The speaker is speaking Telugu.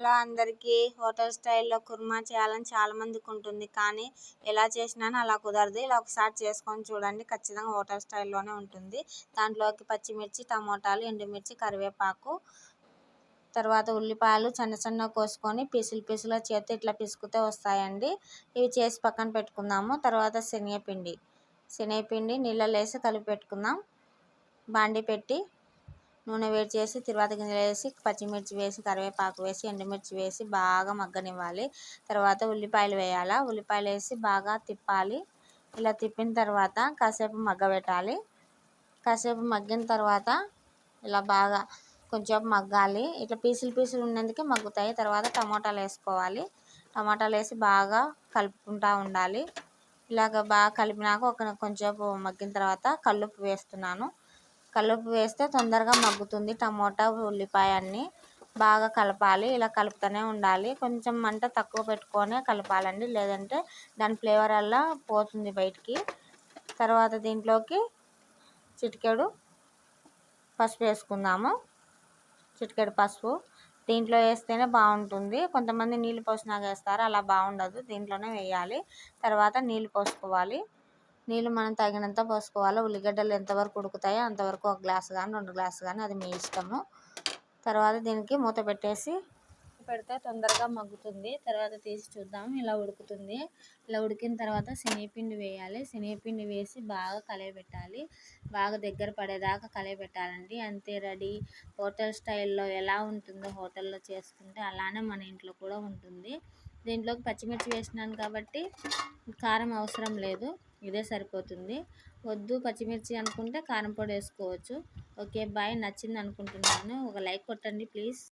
లో అందరికీ హోటల్ స్టైల్లో కుర్మా చేయాలని చాలా మందికి ఉంటుంది. కానీ ఎలా చేసినా అలా కుదరదు. ఇలా ఒకసారి చేసుకొని చూడండి. ఖచ్చితంగా హోటల్ స్టైల్లోనే ఉంటుంది. దాంట్లోకి పచ్చిమిర్చి టమోటాలు ఎండుమిర్చి కరివేపాకు తర్వాత ఉల్లిపాయలు చిన్న చిన్న కోసుకొని పీసులు పీసులు చేతి ఇట్లా పిసుకుతే వస్తాయండి. ఇవి చేసి పక్కన పెట్టుకుందాము. తర్వాత శనగపిండి. శనగపిండి నీళ్ళలో వేసి కలిపి పెట్టుకుందాం. బాండి పెట్టి నూనె వేడి చేసి తిరువాత గింజలు వేసి పచ్చిమిర్చి వేసి కరివేపాకు వేసి ఎండుమిర్చి వేసి బాగా మగ్గనివ్వాలి. తర్వాత ఉల్లిపాయలు వేయాలి? ఉల్లిపాయలు వేసి బాగా తిప్పాలి. ఇలా తిప్పిన తర్వాత కాసేపు మగ్గబెట్టాలి. కాసేపు మగ్గిన తర్వాత ఇలా బాగా కొంచెం మగ్గాలి. ఇట్లా పీసులు పీసులు ఉన్నందుకే మగ్గుతాయి. తర్వాత టమాటాలు వేసుకోవాలి. టమాటాలు వేసి బాగా కలుపుకుంటూ ఉండాలి. ఇలాగ బాగా కలిపినాక ఒక కొంచెం మగ్గిన తర్వాత కల్లుప్పు వేస్తున్నాను. కలుపు వేస్తే తొందరగా మగ్గుతుంది టమోటా ఉల్లిపాయ అన్నీ. బాగా కలపాలి. ఇలా కలుపుతూనే ఉండాలి. కొంచెం మంట తక్కువ పెట్టుకొనే కలపాలండి. లేదంటే దాని ఫ్లేవర్ అలా పోతుంది బయటికి. తర్వాత దీంట్లోకి చిటికెడు పసుపు వేసుకుందాము. చిటికెడు పసుపు. దీంట్లో వేస్తేనే బాగుంటుంది. కొంతమంది నీళ్ళు పోసినాక వేస్తారు. అలా బాగుండదు. దీంట్లోనే వేయాలి. తర్వాత నీళ్ళు పోసుకోవాలి. నీళ్ళు మనం తగినంత పోసుకోవాలి. ఉల్లిగడ్డలు ఎంతవరకు ఉడుకుతాయో అంతవరకు ఒక గ్లాస్ కానీ రెండు గ్లాసు కానీ అది మీ ఇష్టము. తర్వాత దీనికి మూత పెట్టేసి పెడితే తొందరగా మగ్గుతుంది. తర్వాత తీసి చూద్దాం ఇలా ఉడుకుతుంది. ఇలా ఉడికిన తర్వాత శనగపిండి వేయాలి. శనగపిండి వేసి బాగా కలయబెట్టాలి. బాగా దగ్గర పడేదాకా కలయబెట్టాలండి. అంతే రెడీ. హోటల్ స్టైల్లో ఎలా ఉంటుందో హోటల్లో చేసుకుంటే అలానే మన ఇంట్లో కూడా ఉంటుంది. దీంట్లోకి పచ్చిమిర్చి వేసినాను కాబట్టి కారం అవసరం లేదు. ఇదే సరిపోతుంది. వద్దు పచ్చిమిర్చి అనుకుంటే కారం పొడి వేసుకోవచ్చు. ఓకే బాయ్ నచ్చింది అనుకుంటున్నాను. ఒక లైక్ కొట్టండి ప్లీజ్.